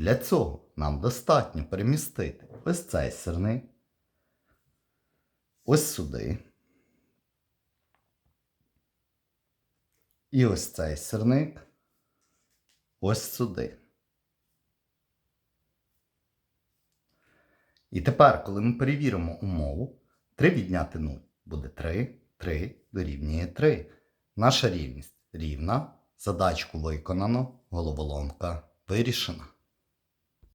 Для цього нам достатньо перемістити ось цей сирник, ось сюди. І ось цей сирник ось сюди. І тепер, коли ми перевіримо умову, 3 відняти 0 буде 3, 3 дорівнює 3. Наша рівність рівна. Задачку виконано, головоломка вирішена.